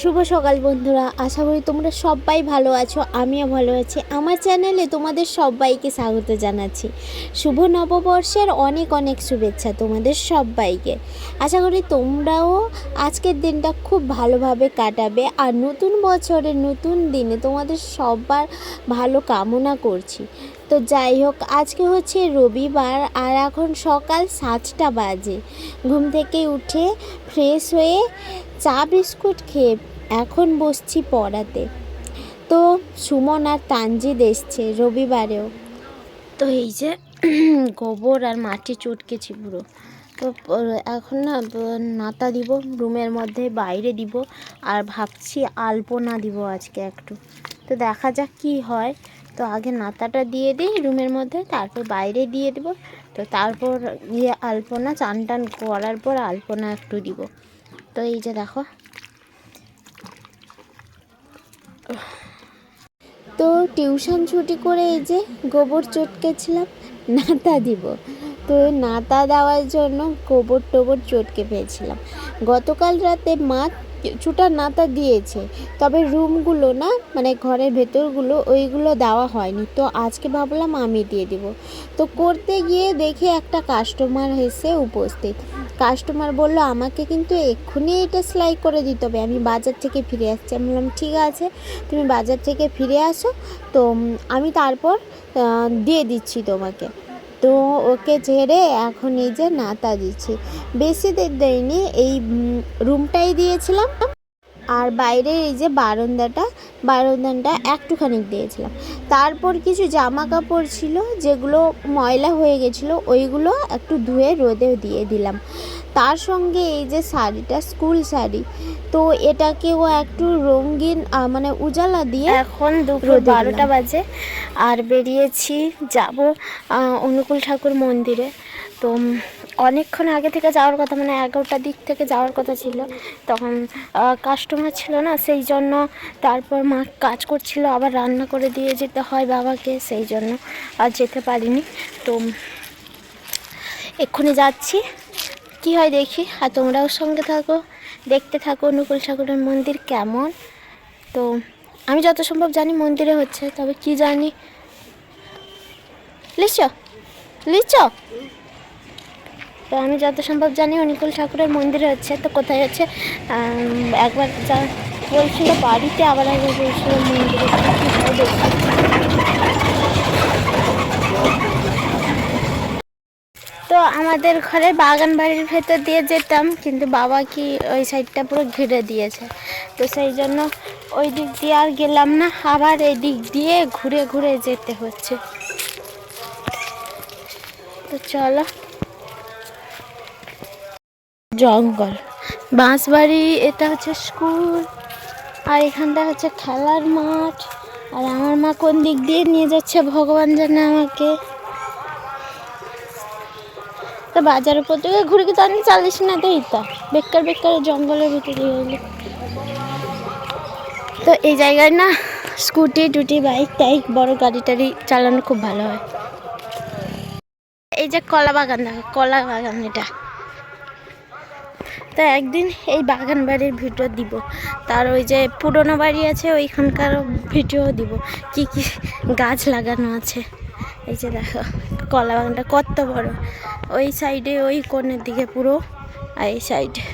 শুভ সকাল বন্ধুরা, আশা করি তোমরা সবাই ভালো আছো, আমিও ভালো আছি। আমার চ্যানেলে তোমাদের সবাইকে স্বাগত জানাচ্ছি। শুভ নববর্ষের অনেক অনেক শুভেচ্ছা তোমাদের সবাইকে। আশা করি তোমরাও আজকের দিনটা খুব ভালোভাবে কাটাবে আর নতুন বছরের নতুন দিনে তোমাদের সবার ভালো কামনা করছি। তো যাই হোক, আজকে হচ্ছে রবিবার আর এখন সকাল সাতটা বাজে। ঘুম থেকে উঠে ফ্রেশ হয়ে চা বিস্কুট খেয়ে এখন বসছি পড়াতে। তো সুমন আর তানজিদ এসছে রবিবারেও। তো এই যে গোবর আর মাটি চটকেছি পুরো। তো এখন না নাতা দিব, রুমের মধ্যে বাইরে দিব, আর ভাবছি আলপনা দিব আজকে একটু। তো দেখা যাক কি হয়। তো আগে নাতাটা দিয়ে দিই রুমের মধ্যে, তারপর বাইরে দিয়ে দেবো। তো তারপর ইয়ে আলপনা, চান টান করার পর আলপনা একটু দিব। তো এই যে দেখো তো টিউশন ছুটি করে এই যে গোবর চটকেছিলাম, নাতা দিব। তো নাতা দেওয়ার জন্য গোবর টোবর চটকে পেয়েছিলাম গতকাল রাতে মা কিছুটা নাতা দিয়েছে, তবে রুমগুলো না মানে ঘরের ভেতরগুলো ওইগুলো দেওয়া হয়নি। তো আজকে ভাবলাম আমি দিয়ে দিব। তো করতে গিয়ে দেখি একটা কাস্টমার এসে উপস্থিত। কাস্টমার বলল, আমাকে কিন্তু এক্ষুনি এটা সেলাই করে দিতে হবে। আমি বাজার থেকে ফিরে আসছি। আমি বললাম, ঠিক আছে, তুমি বাজার থেকে ফিরে আসো। তো আমি তারপর দিয়ে দিচ্ছি তোমাকে। তো ওকে ঝেড়ে এখন এই যে নাতা দিচ্ছি। বেশি দেরি দেয়নি, এই রুমটাই দিয়েছিলাম। আর বাইরে এই যে বারান্দাটা বারান্দাটা একটুখানি দিয়েছিলাম। তারপর কিছু জামা কাপড় ছিল যেগুলো ময়লা হয়ে গেছিল ওইগুলো একটু ধুয়ে রোদে দিয়ে দিলাম। তার সঙ্গে এই যে শাড়িটা স্কুল শাড়ি তো এটাকেও একটু রঙিন মানে উজালা দিয়ে এখন দুপুর বারোটা বাজে আর বেরিয়েছি যাব অনুকূল ঠাকুর মন্দিরে। তো অনেকক্ষণ আগে থেকে যাওয়ার কথা মানে এগারোটার দিক থেকে যাওয়ার কথা ছিল। তখন কাস্টমার ছিল না, সেই জন্য তারপর মা কাজ করছিল, আবার রান্না করে দিয়ে যেতে হয় বাবাকে, সেই জন্য আর যেতে পারিনি। তো এক্ষুনি যাচ্ছি। কি হয় দেখি, আর তোমরাও সঙ্গে থাকো, দেখতে থাকো, অনুকূল ঠাকুরের মন্দির কেমন? তো আমি যত সম্ভব জানি মন্দিরে হচ্ছে, তবে কি জানি? লিচ? লিচ? তো আমি যত সম্ভব জানি অনুকূল ঠাকুরের মন্দিরে হচ্ছে, তো কোথায় হচ্ছে? একবার যা বলছিল বাড়িতে, আবার একবার বলছিল মন্দিরে। তো আমাদের ঘরে বাগান বাড়ির ভেতর দিয়ে যেতাম, কিন্তু বাবা কি ওই সাইডটা পুরো ঘিরে দিয়েছে। তো সেই জন্য ওই দিক দিয়ে আর গেলাম না, আবার এই দিক দিয়ে ঘুরে ঘুরে যেতে হচ্ছে। তো চলো। জঙ্গল। বাঁশবাড়ি, এটা হচ্ছে স্কুল, আর এখানটা হচ্ছে খেলার মাঠ, আর আমার মা কোন দিক দিয়ে নিয়ে যাচ্ছে ভগবান জানে আমাকে। তো বাজারের উপর থেকে ঘুরে কি জানি চালিস না তো। ইতা বেকার বেকার জঙ্গলের ভিতরে গেলে তো এই জায়গায় না স্কুটি, টুটি, বাইক, টাইক, বড় গাড়ি টাড়ি চালানো খুব ভালো হয়। এই যে কলা বাগান, দেখো, কলা বাগান এটা। তো একদিন এই বাগান বাড়ির ভিডিও দিব। তার ওই যে পুরনো বাড়ি আছে ওইখানকার ভিডিও দিব। কি কি গাছ লাগানো আছে। এই যে দেখো কলা বাগানটা কত বড়। ওই সাইডে ওই কোণের দিকে পুরো আর এই সাইডে।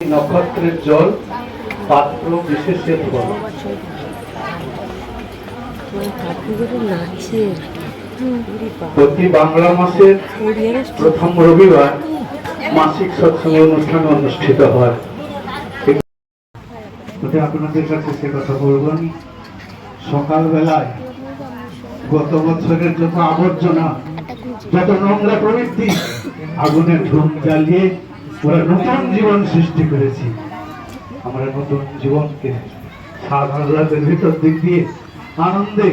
নক্ষত্রের জল পাত্র বিশেষে বল প্রতি বাংলা মাসের প্রথম রবিবার মাসিক সৎসঙ্গ অনুষ্ঠান অনুষ্ঠিত হয়। আপনাদের কাছে সে কথা বলব আমি সকালবেলায় গত বছরের যত আবর্জনা, যত নোংরা প্রবৃত্তি আগুনের ধূম জ্বালিয়ে ওরা নতুন জীবন সৃষ্টি করেছি। আমরা নতুন জীবনকে সাধারণের ভিতর দিক দিয়ে আনন্দে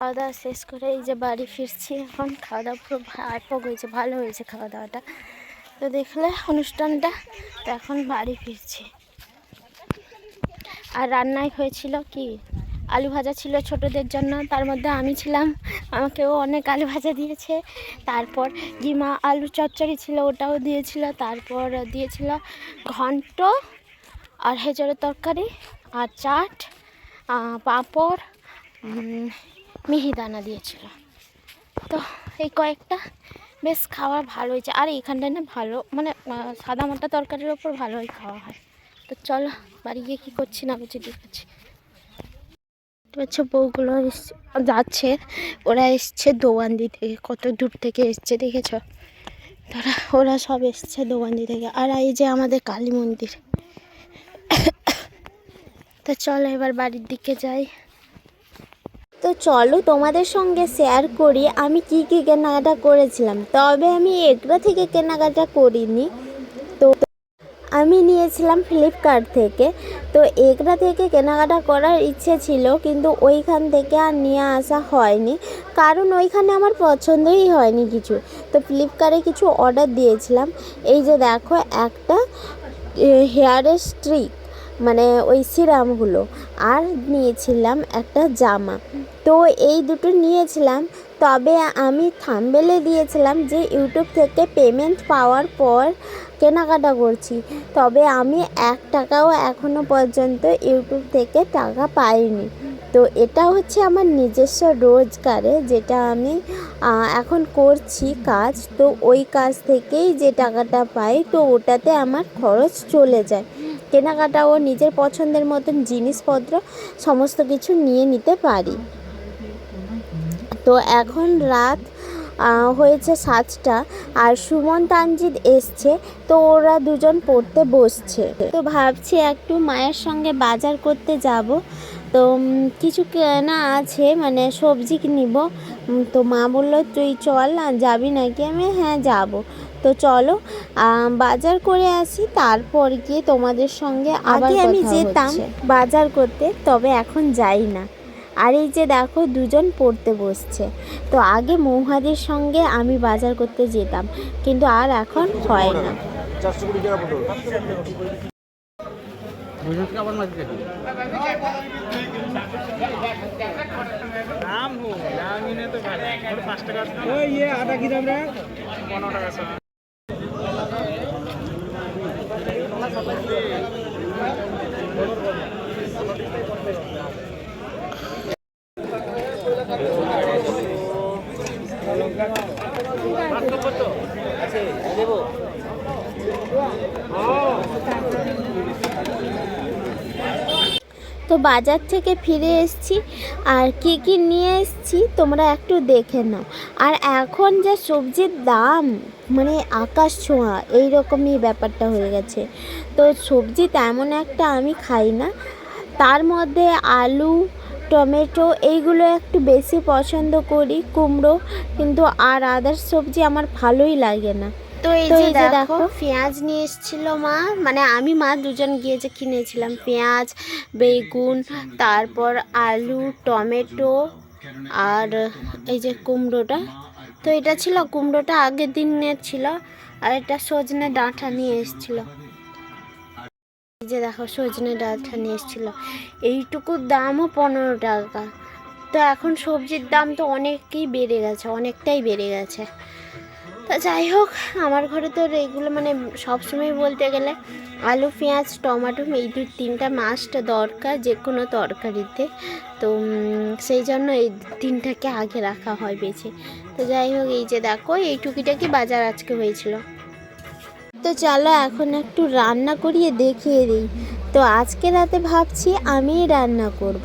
খাওয়া দাওয়া শেষ করে এই যে বাড়ি ফিরছি এখন। খাওয়া দাওয়া পুরো আটপক হয়েছে, ভালো হয়েছে খাওয়া দাওয়াটা। তো দেখলে অনুষ্ঠানটা, তো এখন বাড়ি ফিরছি। আর রান্নায় হয়েছিল কি? আলু ভাজা ছিল ছোটদের জন্য, তার মধ্যে আমি ছিলাম। আমাকেও অনেক আলু ভাজা দিয়েছে। তারপর গিমা আলু চচ্চড়ি ছিল, ওটাও দিয়েছিল। তারপর দিয়েছিল ঘন্ট আর হেজরের তরকারি আর চাট পাঁপড় মিহিদানা দিয়েছিল। তো এই কয়েকটা বেশ খাওয়া ভালো হয়েছে। আর এইখানটায় না ভালো মানে সাদা মাটা তরকারির ওপর ভালোই খাওয়া হয়। তো চলো, বাড়ি গিয়ে কী করছি না বুঝি ঠিক আছে। হচ্ছে বউগুলো যাচ্ছে। ওরা এসছে দোয়ান্দি থেকে, কত দূর থেকে এসছে দেখেছ? তারা, ওরা সব এসছে দোয়ান্দি থেকে। আর এই যে আমাদের কালী মন্দির। তো চলো এবার বাড়ির দিকে যাই। তো চলো তোমাদের সঙ্গে শেয়ার করি আমি কি কি কেনাকাটা করেছিলাম। তবে আমি এগরা থেকে কেনাকাটা করিনি। তো আমি নিয়েছিলাম ফ্লিপকার্ট থেকে। তো এগরা থেকে কেনাকাটা করার ইচ্ছে ছিল, কিন্তু ওইখান থেকে আর নিয়ে আসা হয়নি। কারণ ওইখানে আমার পছন্দই হয়নি কিছু। তো ফ্লিপকার্টে কিছু অর্ডার দিয়েছিলাম। এই যে দেখো একটা হেয়ারের স্ট্রিক মানে ওই সিরামগুলো। আর নিয়েছিলাম একটা জামা। তো এই দুটো নিয়েছিলাম। তবে আমি থাম্বেলে দিয়েছিলাম যে, ইউটিউব থেকে পেমেন্ট পাওয়ার পর কেনাকাটা করছি। তবে আমি এক টাকাও এখনও পর্যন্ত ইউটিউব থেকে টাকা পাইনি। তো এটা হচ্ছে আমার নিজস্ব রোজগারে যেটা আমি এখন করছি কাজ। তো ওই কাজ থেকেই যে টাকাটা পাই, তো ওটাতে আমার খরচ চলে যায়। কেনাকাটা ও নিজের পছন্দের মতন জিনিসপত্র, সমস্ত কিছু নিয়ে নিতে পারি। তো এখন রাত হয়েছে সাতটা আর সুমন, তানজিৎ এসছে, তো ওরা দুজন পড়তে বসছে। তো ভাবছি একটু মায়ের সঙ্গে বাজার করতে যাব। তো কিছু কেনা আছে মানে সবজি নিব। তো মা বলল তুই চল না যাবি নাকি? আমি হ্যাঁ যাব। তো চলো বাজার করে আসি তারপর গিয়ে তোমাদের সঙ্গে আগে আমি যেতাম বাজার করতে তবে এখন যাই না। আর এই যে দেখো দুজন পড়তে বসছে। তো আগে মৌহাদের সঙ্গে আমি বাজার করতে যেতাম কিন্তু আর এখন হয় না। টাকা পটল বুঝলি আবার মাছ দেখি ওই ইয়ে আটা কি দাম রে? তো বাজার থেকে ফিরে এসেছি আর কি কি নিয়ে এসেছি তোমরা একটু দেখে নাও। আর এখন যা সবজির দাম মানে আকাশ ছোঁয়া, এইরকমই ব্যাপারটা হয়ে গেছে। তো সবজি তেমন একটা আমি খাই না। তার মধ্যে আলু, টমেটো এইগুলো একটু বেশি পছন্দ করি, কুমড়ো, কিন্তু আর আদার্স সবজি আমার ভালোই লাগে না। তো এই যে দেখো পেঁয়াজ নিয়ে এসেছিল মা। মানে আমি মা দুজন গিয়ে যে কিনেছিলাম। পেঁয়াজ বেগুন তারপর আলু টমেটো আর এই যে কুমড়োটা। তো এটা ছিল কুমড়োটা আগের দিনের ছিল আর এটা সজনে ডাঁটা নিয়ে এসেছিল। এই যে দেখো সজনে ডাঁটা নিয়ে এসেছিল। এইটুকুর দামও পনেরো টাকা। তো এখন সবজির দাম তো অনেকই বেড়ে গেছে অনেকটাই বেড়ে গেছে। তা যাই হোক, আমার ঘরে তো এইগুলো মানে সবসময় বলতে গেলে আলু, পেঁয়াজ, টমাটো এই দু তিনটা মাছটা দরকার যে কোনো তরকারিতে। তো সেই জন্য এই তিনটাকে আগে রাখা হয় বেছে তো যাই হোক, এই যে দেখো, এই টুকিটাকি বাজার আজকে হয়েছিল। তো চলো এখন একটু রান্না করিয়ে দেখিয়ে দিই। তো আজকে রাতে ভাবছি আমিই রান্না করব।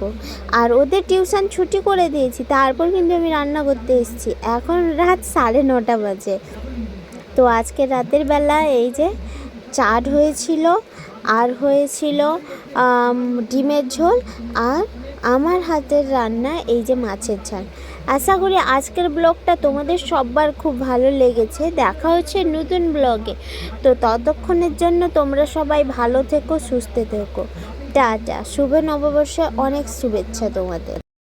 আর ওদের টিউশন ছুটি করে দিয়েছি, তারপর কিন্তু আমি রান্না করতে এসেছি। এখন রাত সাড়ে নটা বাজে। তো আজকে রাতের বেলা এই যে চাট হয়েছিল, আর হয়েছিল ডিমের ঝোল, আর আমার হাতের রান্না এই যে মাছের ঝাল। আশা করি আজকের ব্লগটা তোমাদের সবার খুব ভালো লেগেছে। দেখা হচ্ছে নতুন ব্লগে। তো ততক্ষণের জন্য তোমরা সবাই ভালো থেকো, সুস্থ থেকো। টা টা শুভ নববর্ষে অনেক শুভেচ্ছা তোমাদের।